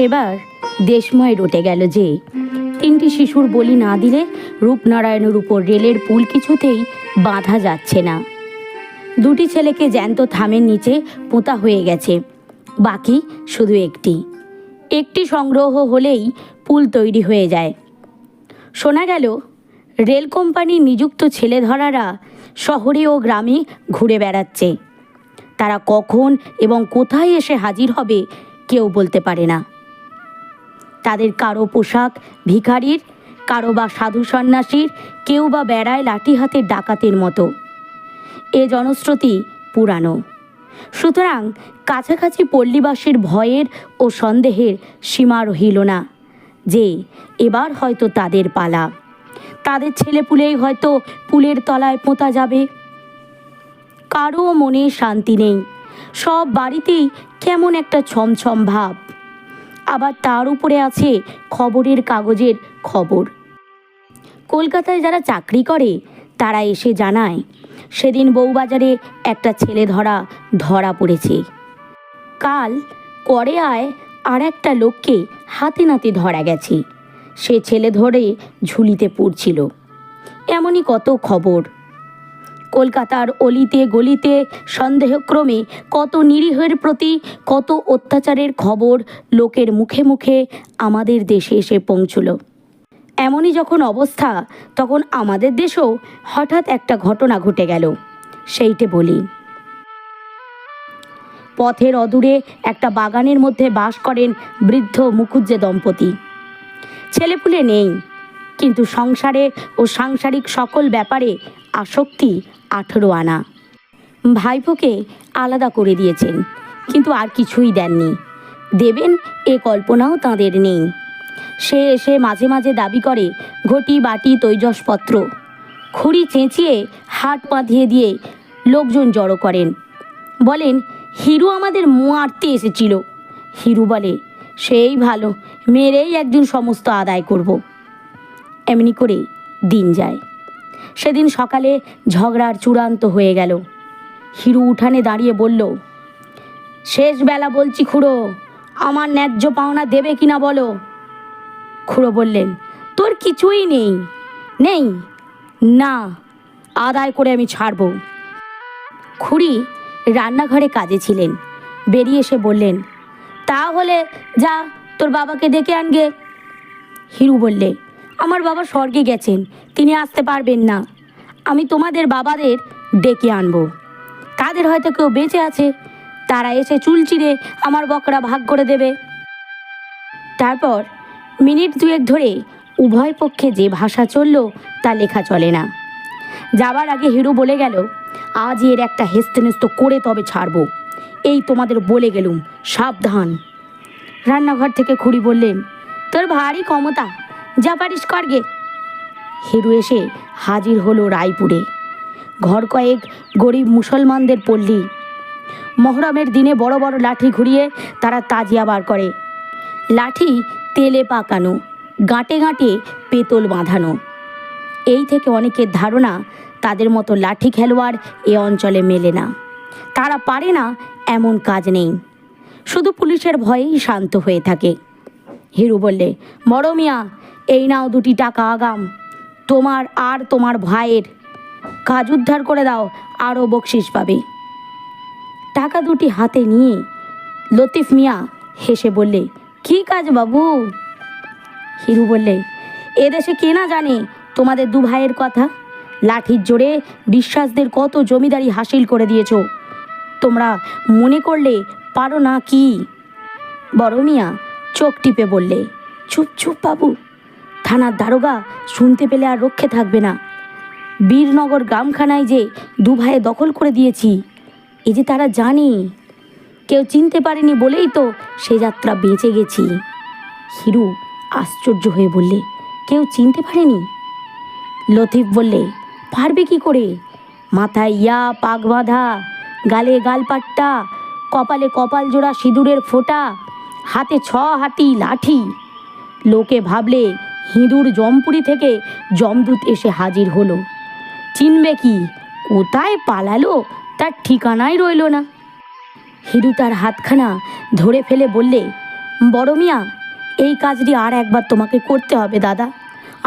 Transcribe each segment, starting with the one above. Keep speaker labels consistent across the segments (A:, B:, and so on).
A: সেবার দেশময় রটে গেল যে। তিনটি শিশুর বলি না দিলে রূপনারায়ণের উপর রেলের পুল কিছুতেই বাঁধা যাচ্ছে না। দুটি ছেলেকে জ্যান্ত থামের নিচে পোঁতা হয়ে গেছে। বাকি শুধু একটি। একটি সংগ্রহ হলেই পুল তৈরি হয়ে যায়। শোনা গেল, রেল কোম্পানির নিযুক্ত ছেলেধরারা শহরে ও গ্রামে ঘুরে বেড়াচ্ছে। তারা কখন এবং কোথায় এসে হাজির হবে কেউ বলতে পারে না। তাদের কারও পোশাক, ভিখারির, কারও বা সাধু সন্ন্যাসীর, কেউ বা বেড়ায় লাঠি হাতের ডাকাতের মতো। এ জনশ্রুতি পুরানো। সুতরাং কাছাকাছি পল্লীবাসীর ভয়ের ও সন্দেহের সীমা রহিল না যে এবার হয়তো তাদের পালা। তাদের ছেলেপুলেই হয়তো পুলের তলায় পোঁতা যাবে। কারও মনে শান্তি নেই। সব বাড়িতেই কেমন একটা ছমছম ভাব। আবার তার উপরে আছে খবরের কাগজের খবর। কলকাতায় যারা চাকরি করে, তারা এসে জানায়, সেদিন বউবাজারে একটা ছেলে ধরা ধরা পড়েছে। কাল করেয়ায় আর একটা লোককে হাতে নাতে ধরা গেছে। সে ছেলে ধরে ঝুলিতে পড়ছিল। এমনই কত খবর। কলকাতার অলিতে গলিতে সন্দেহক্রমে কত নিরীহের প্রতি কত অত্যাচারের খবর লোকের মুখে মুখে আমাদের দেশে এসে পৌঁছল। এমনই যখন অবস্থা, তখন আমাদের দেশেও হঠাৎ একটা ঘটনা ঘটে গেল। সেইটে বলি। পথের অদূরে একটা বাগানের মধ্যে বাস করেন বৃদ্ধ মুখুজ্জে দম্পতি। ছেলেপুলে নেই, কিন্তু সংসারে ও সাংসারিক সকল ব্যাপারে আসক্তি আঠেরো আনা। ভাইপোকে আলাদা করে দিয়েছেন, কিন্তু আর কিছুই দেননি। দেবেন এ কল্পনাও তাঁদের নেই। সে এসে মাঝে মাঝে দাবি করে, ঘটি, বাটি, তৈজসপত্র। খুঁড়ি চেঁচিয়ে হাট বাঁধিয়ে দিয়ে লোকজন জড়ো করেন। বলেন, হিরু আমাদের মারতে এসেছিল। হিরু বলে, সেই ভালো, মেরেই একদিন সমস্ত আদায় করব। এমনি করে দিন যায়। সেদিন সকালে ঝগড়ার চূড়ান্ত হয়ে গেল। হিরু উঠানে দাঁড়িয়ে বলল, শেষ বেলা বলছি খুড়ো, আমার ন্যায্য পাওনা দেবে কিনা বলো? খুড়ো বললেন, তোর কিছুই নেই। নেই? না, আদায় করে আমি ছাড়বো। খুড়ি রান্নাঘরে কাজে ছিলেন। বেরিয়ে এসে বললেন, তাহলে যা, তোর বাবাকে ডেকে আনগে। হিরু বললে আমার বাবা স্বর্গে গেছেন, তিনি আসতে পারবেন না। আমি তোমাদের বাবাদের ডেকে আনব। তাদের হয়তো কেউ বেঁচে আছে, তারা এসে চুল চিরে আমার বকরা ভাগ করে দেবে। তারপর মিনিট দুয়েক ধরে উভয় পক্ষে যে ভাষা চলল, তা লেখা চলে না। যাবার আগে হিরু বলে গেল আজ এর একটা হেস্তেনেস্ত করে তবে ছাড়বো। এই তোমাদের বলে গেলুম, সাবধান। রান্নাঘর থেকে খুড়ি বললেন, তোর ভারী ক্ষমতা যা পারিস করগে হিরু এসে হাজির হলো রায়পুরে। ঘর কয়েক গরিব মুসলমানদের পল্লী। মহরমের দিনে বড় বড় লাঠি ঘুরিয়ে তারা তাজিয়া বার করে। লাঠি তেলে পাকানো গাঁটে গাঁটে পেতল বাঁধানো। এই থেকে অনেকের ধারণা তাদের মতো লাঠি খেলোয়াড় এ অঞ্চলে মেলে না। তারা পারে না এমন কাজ নেই। শুধু পুলিশের ভয়েই শান্ত হয়ে থাকে। হিরু বললে, বড় মিয়া এই নাও দুটি টাকা আগাম। তোমার আর তোমার ভাইয়ের। কাজ উদ্ধার করে দাও, আরও বকশিস পাবে। টাকা দুটি হাতে নিয়ে লতিফ মিয়া হেসে বললে, কী কাজ বাবু? হিরু বললে এদেশে কে না জানে তোমাদের দু ভাইয়ের কথা? লাঠির জোরে বিশ্বাসদের কত জমিদারি হাসিল করে দিয়েছ। তোমরা মনে করলে পারো না কি? বড় মিয়া চোখ টিপে বললে, চুপ চুপ বাবু। থানার দারোগা শুনতে পেলে আর রক্ষে থাকবে না। বীরনগর গ্রামখানায় যে দু ভাইয়ে দখল করে দিয়েছি এই যে তারা জানে। কেউ চিনতে পারেনি বলেই তো সে যাত্রা বেঁচে গেছি। হিরু আশ্চর্য হয়ে বললে, কেউ চিনতে পারেনি? লতিফ বললে, পারবে কি করে? মাথায় ইয়া পাগ বাঁধা, গালে গালপাট্টা কপালে কপাল জোড়া সিঁদুরের ফোঁটা, হাতে ছ হাতি লাঠি। লোকে ভাবলে হিঁদুর জমপুরি থেকে জমদূত এসে হাজির হলো। চিনবে কি, কোথায় পালালো, তার ঠিকানাই রইল না। হিরু তার হাতখানা ধরে ফেলে বললে, বড় মিয়া, এই কাজটি আর একবার তোমাকে করতে হবে দাদা।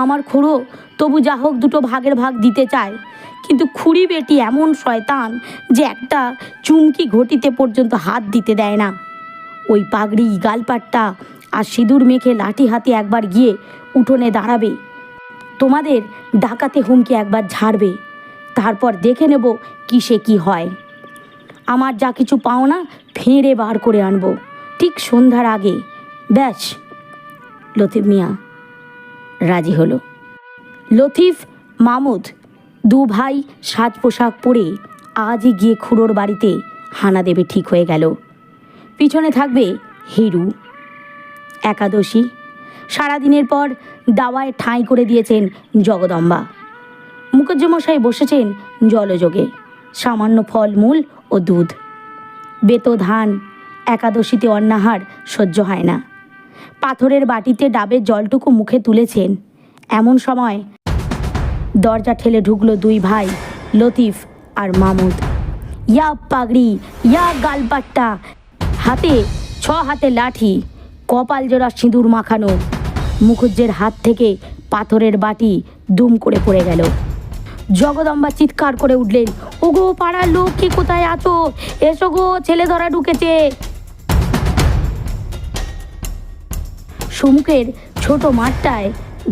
A: আমার খুড়ো তবু যা হোক দুটো ভাগের ভাগ দিতে চায়, কিন্তু খুড়ি বেটি এমন শয়তান যে একটা চুমকি ঘটিতে পর্যন্ত হাত দিতে দেয় না। ওই পাগড়ি, গালপাট্টা আর সিঁদুর মেখে লাঠি হাতে একবার গিয়ে উঠোনে দাঁড়াবে। তোমাদের ডাকাতে হুমকি একবার ঝাড়বে। তারপর দেখে নেব কিসে কি হয়। আমার যা কিছু পাওনা ফেঁড়ে বার করে আনব। ঠিক সন্ধ্যার আগে। ব্যাস। লতিফ মিয়া রাজি হলো। লতিফ, মামুদ দু ভাই সাজ পোশাক পরে আজই গিয়ে খুড়োর বাড়িতে হানা দেবে ঠিক হয়ে গেল। পিছনে থাকবে হিরু, একাদশী সারাদিনের পর দাওয়ায় ঠাঁই করে দিয়েছেন জগদম্বা। মুখুজ্জমশাই বসেছেন জলযোগে। সামান্য ফলমূল ও দুধ। বেত ধান, একাদশীতে অন্নাহার সহ্য হয় না। পাথরের বাটিতে ডাবের জলটুকু মুখে তুলেছেন। এমন সময় দরজা ঠেলে ঢুকলো দুই ভাই, লতিফ আর মামুদ। ইয়া পাগড়ি, ইয়া গালপাট্টা। হাতে, ছ হাতে লাঠি, কপাল জোড়া সিঁদুর মাখানো মুখুজ্জের হাত থেকে পাথরের বাটি দুম করে পড়ে গেল। জগদম্বা চিৎকার করে উঠলেন, ওগো, পাড়ার লোক, কি কোথায় আছো? এসো গো, ছেলে ধরা ঢুকেছে। সমুখের ছোট মাঠটায়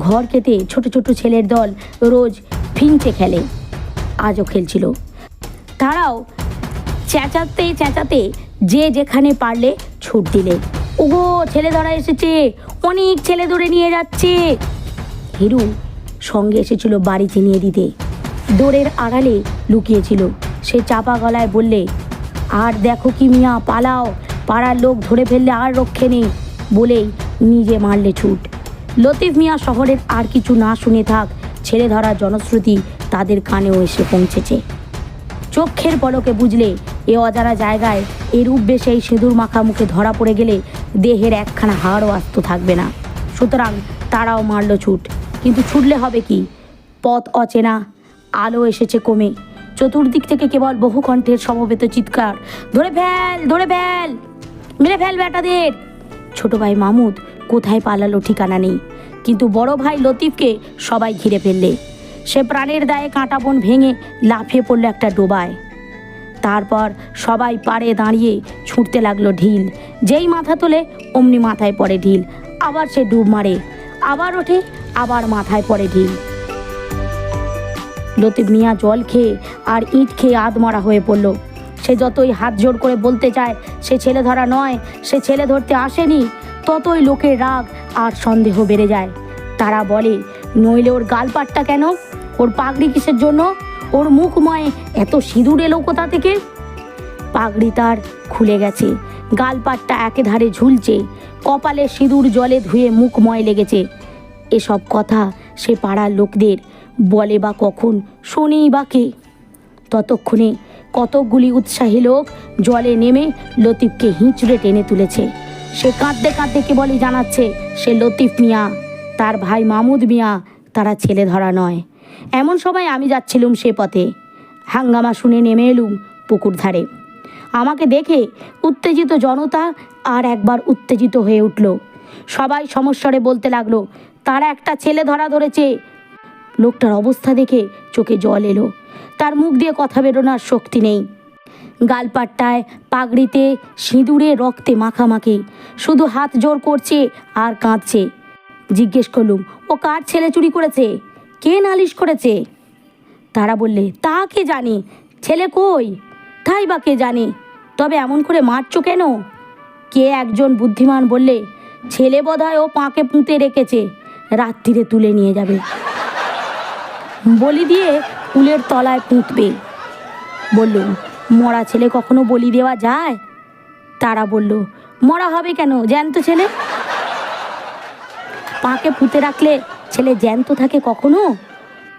A: ঘর কেটে ছোট ছোট ছেলের দল রোজ ফিঞ্চে খেলে, আজও খেলছিল। তারাও চেঁচাতে চেঁচাতে যে যেখানে পারলে ছুট দিলে। ওগো, ছেলে ধরা এসেছে। অনেক ছেলে ধরে নিয়ে যাচ্ছে। হিরু সঙ্গে এসেছিল বাড়ি চিনিয়ে দিতে। দোরের আড়ালে লুকিয়েছিল। সে চাপা গলায় বললে, আর দেখো কি মিয়া, পালাও। পাড়ার লোক ধরে ফেললে আর রক্ষে নেই। বলেই নিজে মারলে ছুট। লতিফ মিয়া শহরের আর কিছু না শুনে থাক, ছেলে ধরা জনশ্রুতি তাদের কানেও এসে পৌঁছেছে। চোখের পলকে বুঝলে, এ অজানা জায়গায় এরূপ বেশে এই সিঁদুর মাখা মুখে ধরা পড়ে গেলে দেহের একখানা হাড়ও আস্ত থাকবে না। সুতরাং তারাও মারল ছুট। কিন্তু ছুটলে হবে কি? পথ অচেনা, আলো এসেছে কমে। চতুর্দিক থেকে কেবল বহু কণ্ঠের সমবেত চিৎকার, ধরে ফেল ধরে ফেল, মেরে ফেল বেটাদের ছোট ভাই মামুদ কোথায় পালালো ঠিকানা নেই। কিন্তু বড় ভাই লতিফকে সবাই ঘিরে ফেললে। সে প্রাণের দায়ে কাঁটা বন ভেঙে লাফিয়ে পড়ল একটা ডোবায়। তারপর সবাই পাড়ে দাঁড়িয়ে ছুটতে লাগল ঢিল। যেই মাথা তোলে অমনি মাথায় পড়ে ঢিল। আবার সে ডুব মারে, আবার ওঠে, আবার মাথায় পড়ে ঢিল। লতিফ মিয়া জল খেয়ে আর ইট খেয়ে আধমরা হয়ে পড়ল। সে যতই হাত জোর করে বলতে চায়, সে ছেলে ধরা নয়, সে ছেলে ধরতে আসেনি, ততই লোকের রাগ আর সন্দেহ বেড়ে যায়। তারা বলে, নইলে ওর গালপাটটা কেন? ওর পাগড়ি কিসের জন্য? ওর মুখময় এত সিঁদুর এলো কোথা থেকে? পাগড়ি তার খুলে গেছে, গালপাটটা একে ধারে ঝুলছে, কপালে সিঁদুর জলে ধুয়ে মুখময় লেগেছে। এসব কথা সে পাড়ার লোকদের বলে বা কখন, শোনেই বা কে? ততক্ষণে কতকগুলি উৎসাহী লোক জলে নেমে লতিফকে হিঁচড়ে টেনে তুলেছে। সে কাঁদতে কাঁদতে কেবলই জানাচ্ছে, সে লতিফ মিয়া, তার ভাই মামুদ মিয়া, তারা ছেলে ধরা নয়। এমন সময় আমি যাচ্ছিলুম সে পথে। হাঙ্গামা শুনে নেমে এলুম পুকুর ধারে। আমাকে দেখে উত্তেজিত জনতা আর একবার উত্তেজিত হয়ে উঠল। সবাই সমস্যারে বলতে লাগল, তারা একটা ছেলে ধরা ধরেছে। লোকটার অবস্থা দেখে চোখে জল এলো। তার মুখ দিয়ে কথা বেরোনোর শক্তি নেই। গালপাট্টায়, পাগড়িতে, সিঁদুরে রক্তে মাখামাখি। শুধু হাত জোর করছে আর কাঁদছে। জিজ্ঞেস করলুম, ও কার ছেলে চুরি করেছে? কে নালিশ করেছে? তারা বললে, তা কে জানে? ছেলে কই? তাই বা কে জানে? তবে এমন করে মারছো কেন? কে একজন বুদ্ধিমান বললে, ছেলে বোধহয় ও পাঁকে পুঁতে রেখেছে, রাত্রিরে তুলে নিয়ে যাবে। বলি দিয়ে কুলের তলায় পুঁতবে। বললুম মরা ছেলে কখনো বলি দেওয়া যায়? তারা বলল, মরা হবে কেন, জ্যান্ত ছেলে? পাকে পুঁতে রাখলে ছেলে জ্যান্ত থাকে কখনো?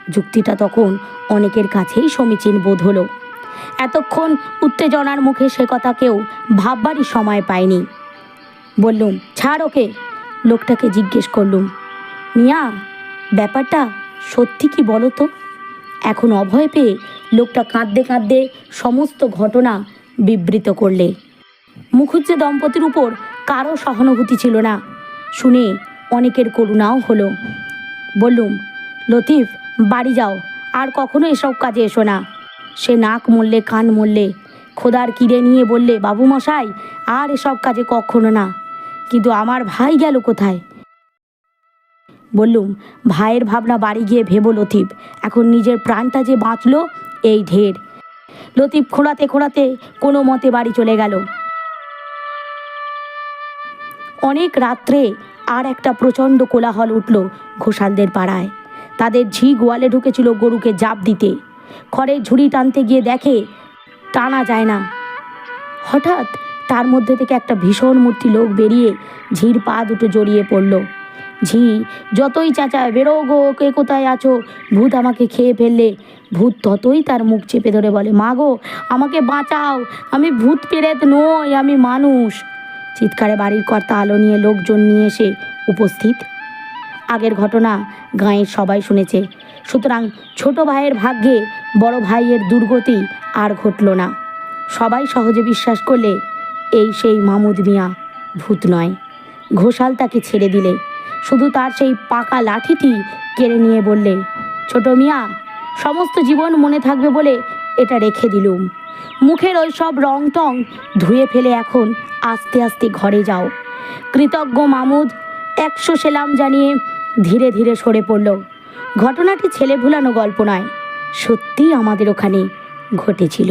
A: যুক্তিটা তখন অনেকের কাছেই সমীচীন বোধ হলো। এতক্ষণ উত্তেজনার মুখে সে কথা কেউ ভাববারই সময় পায়নি। বললুম, ছাড় ওকে। লোকটাকে জিজ্ঞেস করলুম, মিয়া, ব্যাপারটা সত্যি কি বলো তো? এখন অভয় পেয়ে লোকটা কাঁদতে কাঁদতে সমস্ত ঘটনা বিবৃত করলে। মুখুজ্জে দম্পতির উপর কারও সহানুভূতি ছিল না। শুনে অনেকের করুণাও হলো। বললুম, লতিফ, বাড়ি যাও, আর কখনো এসব কাজে এসো না। সে নাক মরলে কান মরলে খোদার কিরে নিয়ে বললে, বাবু মশাই, আর এসব কাজে কখনো না, কিন্তু আমার ভাই গেল কোথায়? বললুম, ভাইয়ের ভাবনা বাড়ি গিয়ে ভেবো লতিফ, এখন নিজের প্রাণটা যে বাঁচলো, এই ঢের। লতিফ খোঁড়াতে খোঁড়াতে কোনো মতে বাড়ি চলে গেল। অনেক রাত্রে আর একটা প্রচণ্ড কোলাহল উঠল ঘোষালদের পাড়ায়। তাদের ঝি গোয়ালে ঢুকেছিল গরুকে জাপ দিতে। খড়ের ঝুড়ি টানতে গিয়ে দেখে টানা যায় না। হঠাৎ তার মধ্যে থেকে একটা ভীষণ মূর্তি লোক বেরিয়ে ঝির পা দুটো জড়িয়ে পড়ল। ঝি, যতই চাচায় বেরো গো, কে কোথায় আছো? ভূত আমাকে খেয়ে ফেললে। ভূত ততই তার মুখ চেপে ধরে বলে, মা গো, আমাকে বাঁচাও। আমি ভূত পেরেত নই, আমি মানুষ। চিৎকারে বাড়ির কর্তা আলো নিয়ে লোকজন নিয়ে এসে উপস্থিত। আগের ঘটনা গাঁয়ের সবাই শুনেছে। সুতরাং ছোট ভাইয়ের ভাগ্যে বড় ভাইয়ের দুর্গতি আর ঘটল না। সবাই সহজে বিশ্বাস করলে এই সেই মামুদ মিয়া ভূত নয়। ঘোষাল তাকে ছেড়ে দিলে। শুধু তার সেই পাকা লাঠিটি কেড়ে নিয়ে বললে, ছোট মিয়া, সমস্ত জীবন মনে থাকবে বলে এটা রেখে দিলুম। মুখের ওই সব রং টং ধুয়ে ফেলে এখন আস্তে আস্তে ঘরে যাও। কৃতজ্ঞ মামুদ একশো সেলাম জানিয়ে ধীরে ধীরে সরে পড়ল। ঘটনাটি ছেলে ভুলানো গল্প নয়, সত্যিই আমাদের ওখানে ঘটেছিল।